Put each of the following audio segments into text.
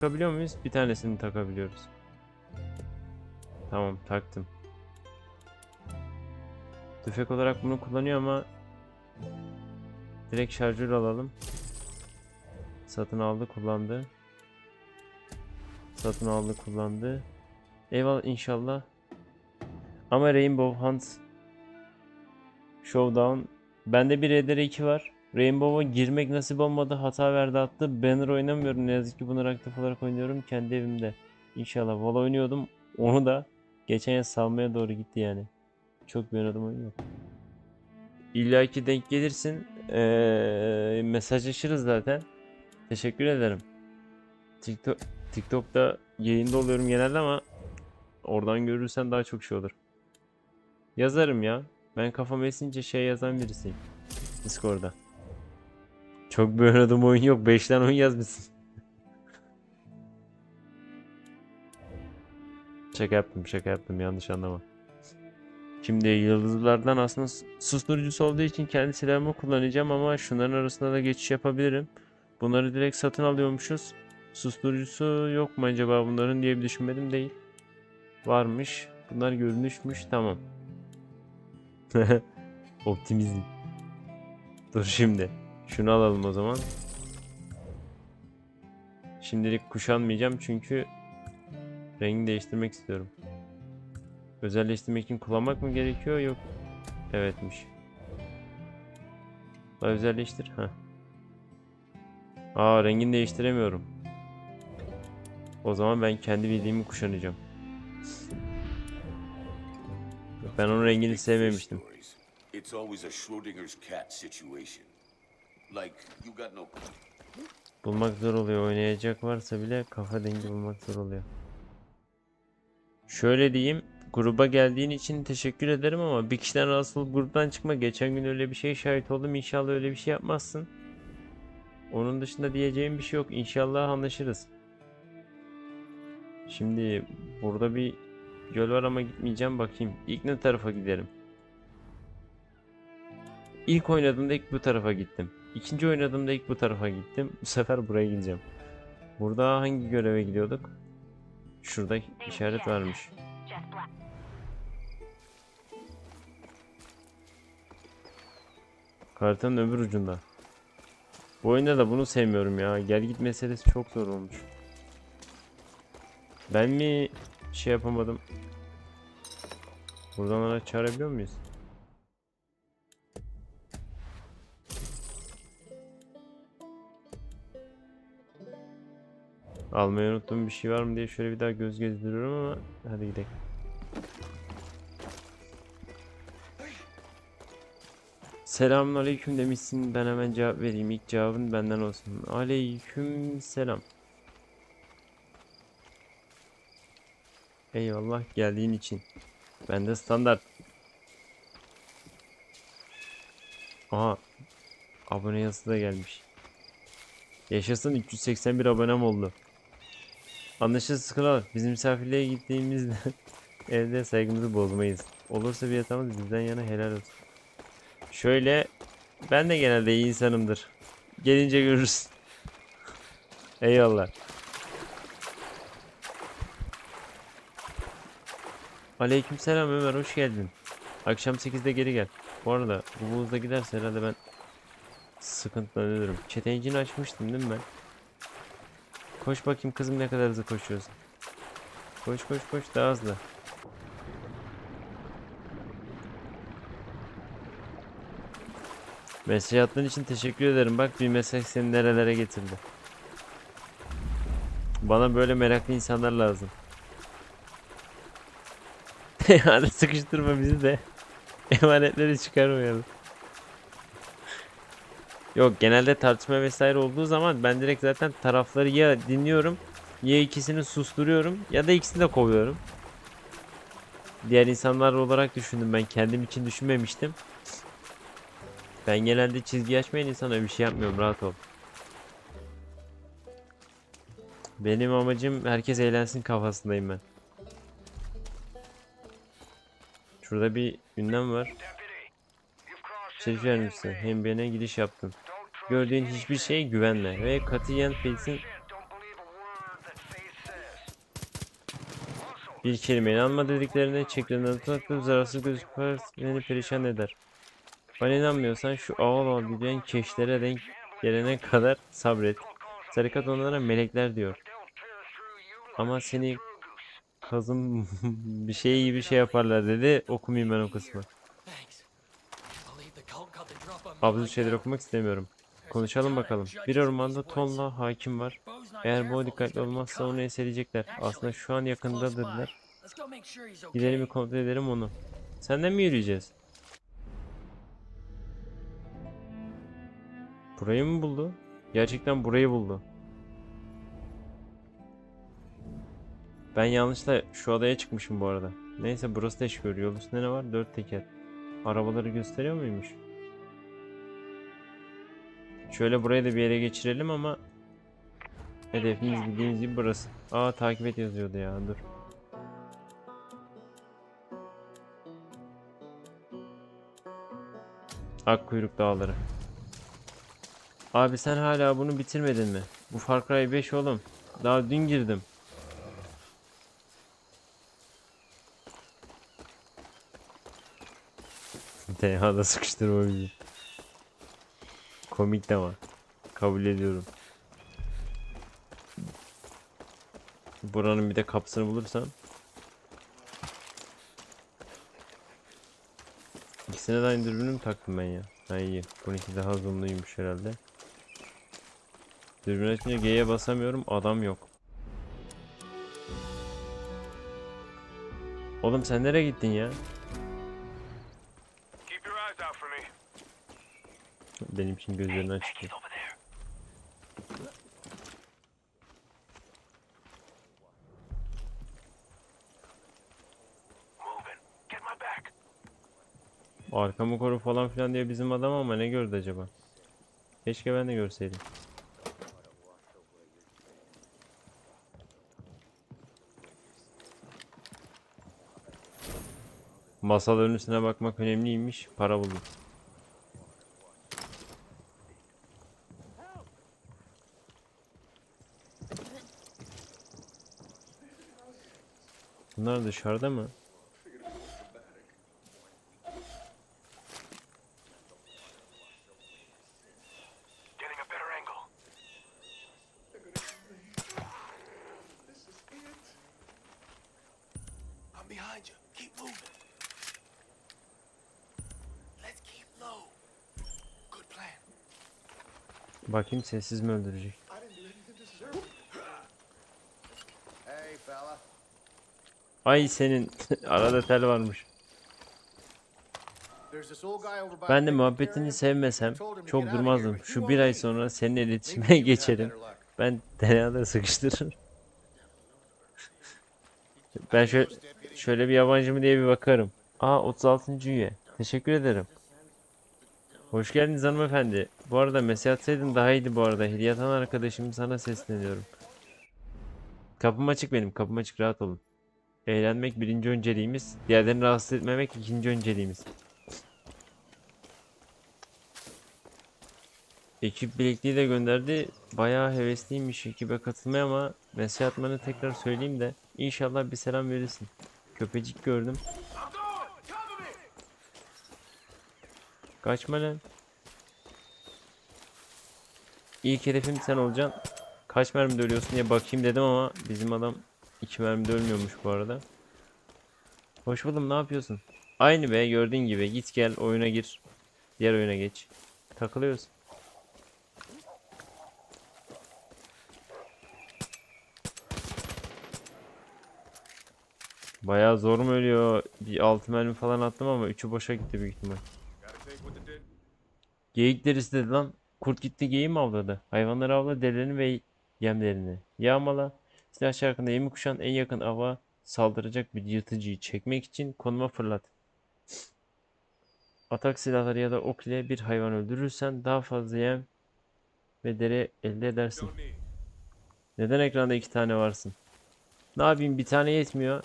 takabiliyor muyuz? Bir tanesini takabiliyoruz. Tamam taktım. Tüfek olarak bunu kullanıyor ama direkt şarjör alalım. Satın aldı kullandı. Satın aldı kullandı. Eyvallah inşallah. Ama Rainbow Hunt Showdown Bende bir RDR2 var. Rainbow'a girmek nasip olmadı. Hata verdi attı. Banner oynamıyorum. Ne yazık ki bunu aktif olarak oynuyorum. Kendi evimde. İnşallah. Valla oynuyordum. Onu da geçen yıl salmaya doğru gitti yani. Çok bir oynadım yok. İlla ki denk gelirsin. Ee, mesajlaşırız zaten. Teşekkür ederim. TikTok, TikTok'ta yayında oluyorum genelde ama oradan görürsen daha çok şey olur. Yazarım ya. Ben kafam esince şey yazan birisiyim. Discord'da. Çok bir oynadığım oyun yok. 5 tane oyun yazmışsın. şaka yaptım şaka yaptım yanlış anlama. Şimdi yıldızlardan aslında susturucusu olduğu için kendi silahımı kullanacağım ama şunların arasında da geçiş yapabilirim. Bunları direkt satın alıyormuşuz. Susturucusu yok mu acaba bunların diye bir düşünmedim değil. Varmış. Bunlar görünüşmüş. Tamam. Optimizm. Dur şimdi. Şunu alalım o zaman. Şimdilik kuşanmayacağım çünkü rengi değiştirmek istiyorum. Özelleştirmek için kullanmak mı gerekiyor? Yok. Evetmiş. La özelleştir. Ha. Aa rengini değiştiremiyorum. O zaman ben kendi bildiğimi kuşanacağım. Ben onun rengini sevmemiştim. It's always a Schrodinger's cat situation. Bulmak zor oluyor. Oynayacak varsa bile kafa dengi bulmak zor oluyor. Şöyle diyeyim. Gruba geldiğin için teşekkür ederim ama bir kişiden rahatsız olup gruptan çıkma. Geçen gün öyle bir şey şahit oldum. İnşallah öyle bir şey yapmazsın. Onun dışında diyeceğim bir şey yok. İnşallah anlaşırız. Şimdi burada bir göl var ama gitmeyeceğim. Bakayım. İlk ne tarafa giderim? İlk oynadığımda ilk bu tarafa gittim. İkinci oynadığımda ilk bu tarafa gittim. Bu sefer buraya gideceğim. Burada hangi göreve gidiyorduk? Şurada işaret varmış. Haritanın öbür ucunda. Bu oyunda da bunu sevmiyorum ya. Gel git meselesi çok zor olmuş. Ben mi şey yapamadım? Buradan araç çağırabiliyor muyuz? Almayı unuttuğum bir şey var mı diye şöyle bir daha göz gezdiriyorum ama hadi gidelim. Selamun aleyküm demişsin ben hemen cevap vereyim ilk cevabın benden olsun. Aleyküm selam. Eyvallah geldiğin için. Bende standart. Aha. Abone yazısı da gelmiş. Yaşasın 381 abonem oldu. Anlaşılsız kral. Bizim misafirliğe gittiğimizde evde saygımızı bozmayız. Olursa bir hatamız bizden yana helal olsun. Şöyle ben de genelde iyi insanımdır. Gelince görürüz. Eyvallah. Aleykümselam Ömer hoş geldin. Akşam 8'de geri gel. Bu arada bu buzda giderse herhalde ben sıkıntıdan ölürüm. Chat engine açmıştım değil mi ben? Koş bakayım kızım ne kadar hızlı koşuyorsun. Koş koş koş daha hızlı. Mesaj attığın için teşekkür ederim. Bak bir mesaj seni nerelere getirdi. Bana böyle meraklı insanlar lazım. Hadi sıkıştırma bizi de. Emanetleri çıkarmayalım. Yok genelde tartışma vesaire olduğu zaman ben direkt zaten tarafları ya dinliyorum ya ikisini susturuyorum ya da ikisini de kovuyorum. Diğer insanlar olarak düşündüm ben kendim için düşünmemiştim. Ben genelde çizgi açmayan insana bir şey yapmıyorum rahat ol. Benim amacım herkes eğlensin kafasındayım ben. Şurada bir ünlem var. Şerif yardımcısı. Hem birine gidiş yaptın. Gördüğün hiçbir şeye güvenme ve katiyen polisin Bir kelime inanma dediklerine çeklerine tutaktım zararsız gözükür beni perişan eder. Bana inanmıyorsan şu aval aval büyüyen keşlere denk gelene kadar sabret. Tarikat onlara melekler diyor. Ama seni kazım bir şey gibi şey yaparlar dedi. Okumayayım ben o kısmı. Abdül şeyler okumak istemiyorum. Konuşalım bakalım. Bir ormanda tonla hakim var. Eğer bu dikkatli olmazsa onu eseleyecekler. Aslında şu an yakındadırlar. Gidelim bir kontrol edelim onu. Senden mi yürüyeceğiz? Burayı mı buldu? Gerçekten burayı buldu. Ben yanlışla şu adaya çıkmışım bu arada. Neyse burası da iş görüyor. Yol üstünde ne var? Dört teker. Arabaları gösteriyor muymuş? Şöyle burayı da bir yere geçirelim ama hedefimiz bildiğimiz gibi burası. Aa takip et yazıyordu ya dur. Akkuyruk Dağları. Abi sen hala bunu bitirmedin mi? Bu Far Cry 5 oğlum. Daha dün girdim. TH'da sıkıştırma bizi. Komik var. Kabul ediyorum. Buranın bir de kapısını bulursam. İkisine de aynı dürbünü mü taktım ben ya? Ha iyi. Bununki daha zoomluymuş herhalde. Dürbün açınca G'ye basamıyorum. Adam yok. Oğlum sen nereye gittin ya? Benim için my back. Arkamı koru falan filan diye bizim adam ama ne gördü acaba? Keşke ben de görseydim. Masaların üstüne bakmak önemliymiş. Para buldum. Low. Good plan. Bakayım sessiz mi öldürecek? Hey, fella. Ay senin arada tel varmış. Ben de muhabbetini sevmesem çok durmazdım. Şu bir ay sonra seninle iletişime geçerim. Ben DNA'da sıkıştırırım. Ben şöyle, şöyle bir yabancı mı diye bir bakarım. Aa 36. üye. Teşekkür ederim. Hoş geldiniz hanımefendi. Bu arada mesaj atsaydın daha iyiydi bu arada. Hilyatan arkadaşım sana sesleniyorum. Kapım açık benim. Kapım açık rahat olun. Eğlenmek birinci önceliğimiz. Diğerlerini rahatsız etmemek ikinci önceliğimiz. Ekip bilekliği de gönderdi. Bayağı hevesliymiş ekibe katılmaya ama mesaj atmanı tekrar söyleyeyim de inşallah bir selam verirsin. Köpecik gördüm. Kaçma lan. İlk hedefim sen olacaksın. Kaç mermide ölüyorsun diye bakayım dedim ama bizim adam iki mermide ölmüyormuş bu arada. Hoş buldum ne yapıyorsun? Aynı be gördüğün gibi git gel oyuna gir. Diğer oyuna geç. Takılıyoruz. Bayağı zor mu ölüyor? Bir 6 mermi falan attım ama 3'ü boşa gitti büyük ihtimal. Geyik derisi dedi lan. Kurt gitti geyiği mi avladı? Hayvanları avla derilerini ve yemlerini. Yağmala. Silah şarkında yemi kuşan en yakın ava saldıracak bir yırtıcıyı çekmek için konuma fırlat. Atak silahları ya da ok ile bir hayvan öldürürsen daha fazla yem ve deri elde edersin. Neden ekranda iki tane varsın? Ne yapayım bir tane yetmiyor.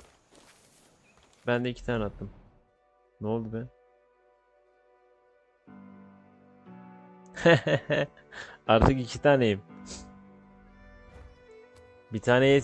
Ben de iki tane attım. Ne oldu be? Artık iki taneyim. Bir tane yetmiyor.